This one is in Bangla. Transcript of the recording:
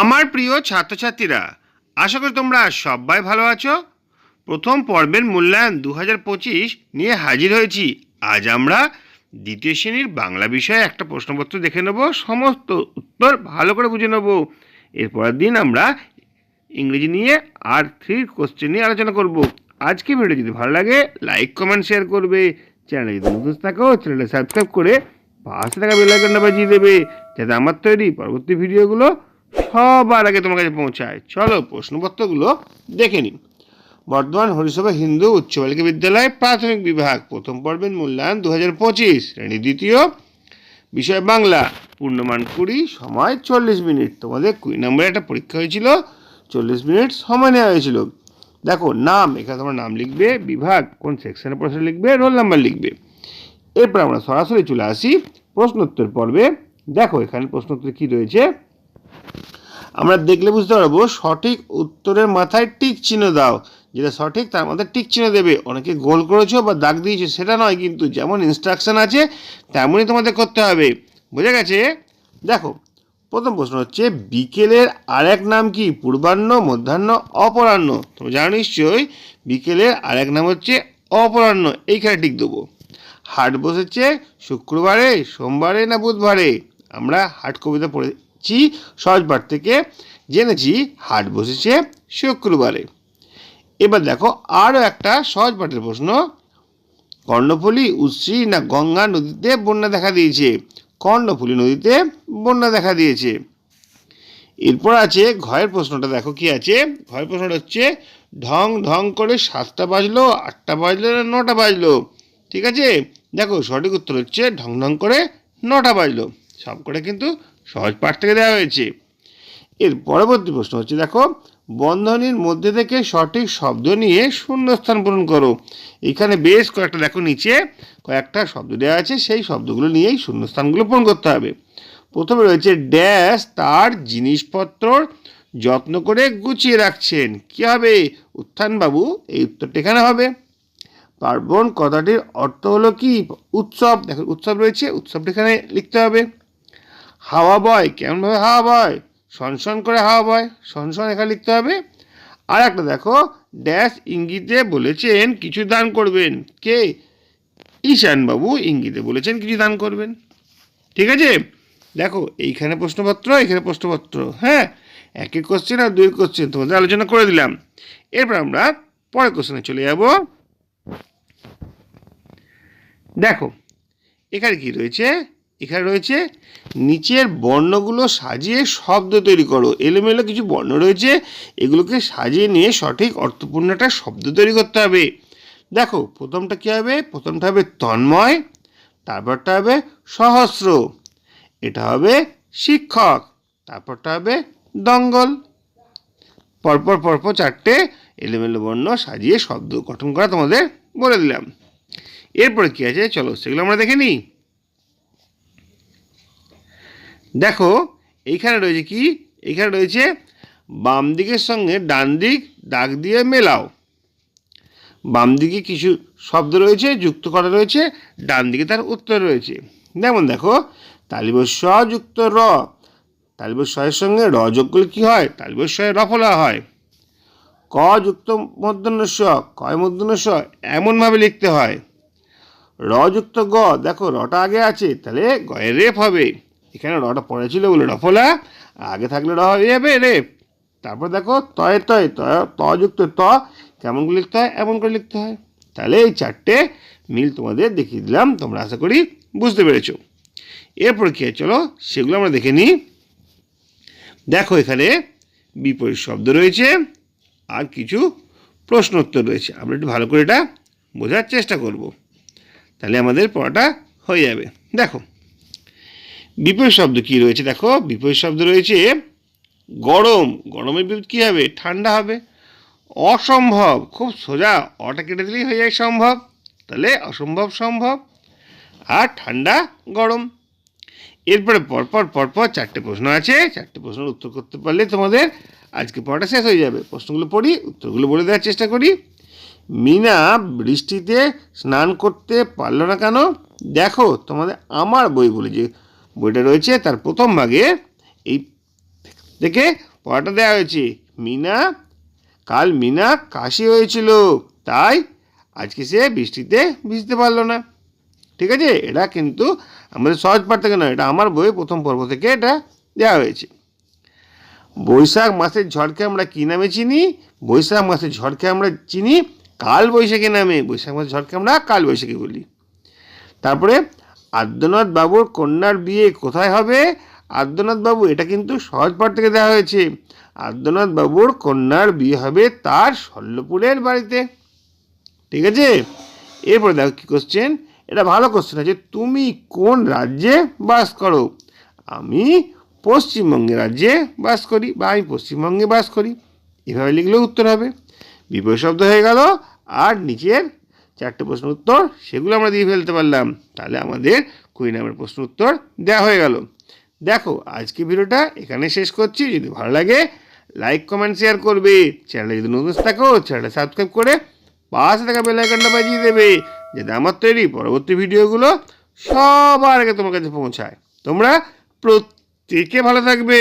আমার প্রিয় ছাত্রছাত্রীরা, আশা করি তোমরা সবাই ভালো আছো। প্রথম পর্বের মূল্যায়ন দু হাজার পঁচিশ নিয়ে হাজির হয়েছি। আজ আমরা দ্বিতীয় শ্রেণির বাংলা বিষয়ে একটা প্রশ্নপত্র দেখে নেব, সমস্ত উত্তর ভালো করে বুঝে নেব। এরপরের দিন আমরা ইংরেজি নিয়ে আর থ্রি কোশ্চেন নিয়ে আলোচনা করব। আজকে ভিডিও যদি ভালো লাগে লাইক কমেন্ট শেয়ার করবে। চ্যানেলে যদি নতুন থাকো চ্যানেলটা সাবস্ক্রাইব করে পাশে থাকা বেল আইকনটা বাজিয়ে দেবে, যাতে আমার তৈরি পরবর্তী ভিডিওগুলো সবার আগে তোমার কাছে পৌঁছায়। চলো প্রশ্নপত্রগুলো দেখে নিন বর্ধমান হরিসভা হিন্দু উচ্চ বালিকা বিদ্যালয় প্রাথমিক বিভাগ, প্রথম পর্বের মূল্যায়ন দু হাজার পঁচিশ। শ্রেণি দ্বিতীয়, বিষয় বাংলা, পূর্ণমান কুড়ি, সময় চল্লিশ মিনিট। তোমাদের কুড়ি নম্বরে একটা পরীক্ষা হয়েছিল, চল্লিশ মিনিট সময় নেওয়া হয়েছিল। দেখো, নাম, এখানে তোমার নাম লিখবে, বিভাগ, কোন সেকশনে প্রশ্ন লিখবে রোল নাম্বার লিখবে। এরপর আমরা সরাসরি চলে আসি প্রশ্নোত্তর পর্বে। দেখো, এখানে প্রশ্নোত্তর কী রয়েছে? আমরা দেখলে বুঝতে পারব, সঠিক উত্তরের মাথায় টিক চিহ্ন দাও। যেটা সঠিক, তার মাথায় টিক চিহ্ন দেবে। অনেকে গোল করেছ বা দাগ দিয়েছ, সেটা নয় কিন্তু যেমন ইনস্ট্রাকশন আছে, তেমনই তোমাদের করতে হবে। বুঝে গেছে? দেখো, প্রথম প্রশ্ন হচ্ছে, বিকেলের আরেক নাম কি? পূর্বাহ্ন, মধ্যাহ্ন, অপরাহ্ন। তোমরা জানো নিশ্চয়ই, বিকেলের আরেক নাম হচ্ছে অপরাহ্ন। এইখানে টিক দেবো। হাট বসেছে, শুক্রবারে, সোমবারে না বুধবারে? আমরা হাট কবিতা পড়েছি সহজপাঠ থেকে জেনেছি, হাট বসেছে শুক্রবারে। এবার দেখো, আরও একটা সহজ পাঠের প্রশ্ন। কর্ণফুলী, উশ্রী না গঙ্গা নদীতে বন্যা দেখা দিয়েছে? কর্ণফুলী নদীতে বন্যা দেখা দিয়েছে। এরপর আছে, ঘয়ের প্রশ্নটা দেখো কি আছে? ঘয়ের প্রশ্নটা হচ্ছে, ঢং ঢং করে সাতটা বাজলো, আটটা বাজলো না নটা বাজলো? ঠিক আছে? দেখো, সঠিক উত্তর হচ্ছে, ঢং ঢং করে নটা বাজলো। সব করে কিন্তু সহজ পাঠ থেকে দেওয়া হয়েছে। এর পরবর্তী প্রশ্ন হচ্ছে, দেখো, বন্ধনীর মধ্যে থেকে সঠিক শব্দ নিয়ে শূন্যস্থান পূরণ করো। এখানে বেশ কয়েকটা, দেখো, নিচে কয়েকটা শব্দ দেওয়া আছে, সেই শব্দগুলো নিয়েই শূন্যস্থানগুলো পূরণ করতে হবে। প্রথমে রয়েছে ড্যাশ, তার জিনিসপত্র যত্ন করে গুছিয়ে রাখছেন। কী হবে? উত্থানবাবু, এই উত্তরটা এখানে হবে। পার্বণ কথাটির অর্থ হলো কি? উৎসব। দেখো, উৎসব রয়েছে, উৎসবটা এখানে লিখতে হবে। হাওয়া বয় কেমনভাবে হাওয়া বয়? সনসন করে হাওয়া বয় সনসন এখানে লিখতে হবে। আর একটা দেখো ড্যাশ ইঙ্গিতে বলেছেন কিছু দান করবেন। কে? ঈশানবাবু ইঙ্গিতে বলেছেন কিছু দান করবেন। ঠিক আছে? দেখো, এইখানে প্রশ্নপত্র, এখানে প্রশ্নপত্র হ্যাঁ? একই কোশ্চেন আর দুই কোশ্চেন তোমাদের আলোচনা করে দিলাম। এরপর আমরা পরের কোশ্চেনে চলে যাব। দেখো, এখানে কি রয়েছে? এখানে রয়েছে, নিচের বর্ণগুলো সাজিয়ে শব্দ তৈরি করো। এলোমেলো কিছু বর্ণ রয়েছে, এগুলোকে সাজিয়ে নিয়ে সঠিক অর্থপূর্ণ একটা শব্দ তৈরি করতে হবে। দেখো, প্রথমটা কী হবে? প্রথমটা হবে তন্ময়, তারপরটা হবে সহস্র, এটা হবে শিক্ষক, তারপরটা হবে দঙ্গল। পরপর পরপর চারটে এলোমেলো বর্ণ সাজিয়ে শব্দ গঠন করা তোমাদের বলে দিলাম। এরপরে কী আছে? চলো সেগুলো আমরা দেখে নিই। দেখো, এইখানে রয়েছে কি? এইখানে রয়েছে বাম দিকের সঙ্গে ডান দিক দাগ দিয়ে মেলাও। বাম দিকে কিছু শব্দ রয়েছে, যুক্ত করা রয়েছে, ডান দিকে তার উত্তর রয়েছে। যেমন দেখো তালিবস্ব যুক্ত র। তালিবস্বয়ের সঙ্গে র যোগ করলে কী হয়? তালিবস্বয়ে রফলা হয়। ক যুক্ত মূর্ধন্য কয় মূর্ধন্য এমনভাবে লিখতে হয়। র যুক্ত গ, দেখো, রটা আগে আছে, তাহলে গয়ের রেপ হবে। এখানে রটা পড়ে ছিল বলে রফলা আগে থাকলে র হয়ে যাবে, রে। তারপর দেখো, তয়ে, তয় ত যুক্ত ত, কেমন করে লিখতে হয়? এমন করে লিখতে হয়। তাহলে এই চারটে মিল তোমাদের দেখিয়ে দিলাম, তোমরা আশা করি বুঝতে পেরেছ। এরপর কী চলো, সেগুলো আমরা দেখে নিই। দেখো, এখানে বিপরীত শব্দ রয়েছে আর কিছু প্রশ্ন উত্তর রয়েছে। আমরা একটু ভালো করে এটা বোঝার চেষ্টা করব। তাহলে আমাদের পড়াটা হয়ে যাবে। দেখো বিপরীত শব্দ কী রয়েছে? দেখো, বিপরীত শব্দ রয়েছে গরম। গরমের বিপরীত কী হবে? ঠান্ডা হবে। অসম্ভব। খুব সোজা। অটা কেটে দিলেই হয়ে যায় সম্ভব। তাহলে অসম্ভব সম্ভব। আর ঠান্ডা, গরম। এরপরে পরপর পরপর চারটে প্রশ্ন আছে। চারটে প্রশ্নের উত্তর করতে পারলে তোমাদের আজকে পড়াটা শেষ হয়ে যাবে। প্রশ্নগুলো পড়ি, উত্তরগুলো বলে দেওয়ার চেষ্টা করি। মিনা, বৃষ্টিতে স্নান করতে পারল না কেন? দেখো, তোমাদের আমার বই বলে যে বইটা রয়েছে, তার প্রথম ভাগে এই দেখে পড়াটা দেওয়া হয়েছে। মিনা, কাল মিনা কাশি হয়েছিল, তাই আজকে সে বৃষ্টিতে ভিজতে পারল না। ঠিক আছে? এটা কিন্তু আমাদের সহজ পাঠ থেকে নয়, এটা আমার বই প্রথম পর্ব থেকে এটা দেওয়া হয়েছে। বৈশাখ মাসের ঝড়কে আমরা কী নামে চিনি? বৈশাখ মাসের ঝড়কে আমরা চিনি কাল বৈশাখী নামে। বৈশাখ মাসের ঝড়কে আমরা কাল বৈশাখী বলি। তারপরে আদ্যনাথ বাবুর কন্যার বিয়ে কোথায় হবে? আদ্যনাথ বাবু, এটা কিন্তু সহজ পাঠ থেকে দেওয়া হয়েছে। আদ্যনাথ বাবুর কন্যার বিয়ে হবে তার শল্যপুরের বাড়িতে। ঠিক আছে? এরপরে দেখো কী কোশ্চেন এটা ভালো কোশ্চেন আছে। তুমি কোন রাজ্যে বাস করো? আমি পশ্চিমবঙ্গে রাজ্যে বাস করি বা আমি পশ্চিমবঙ্গে বাস করি। এভাবে লিখলেও উত্তর হবে। বিপরীত শব্দ হয়ে গেল। আর নিচের চারটে প্রশ্ন উত্তর সেগুলো আমরা দিয়ে ফেলতে পারলাম। তাহলে আমাদের কুড়ি নামের প্রশ্ন উত্তর দেওয়া হয়ে গেল। দেখো, আজকে ভিডিওটা এখানে শেষ করছি। যদি ভালো লাগে, লাইক, কমেন্ট, শেয়ার করবে। চ্যানেলে যদি নতুন থাকো, চ্যানেলটা সাবস্ক্রাইব করে পাশে থাকা বেল আইকনটা বাজিয়ে দেবে, যাতে আমার তৈরি পরবর্তী ভিডিওগুলো সবার আগে তোমার কাছে পৌঁছায়। তোমরা প্রত্যেকে ভালো থাকবে।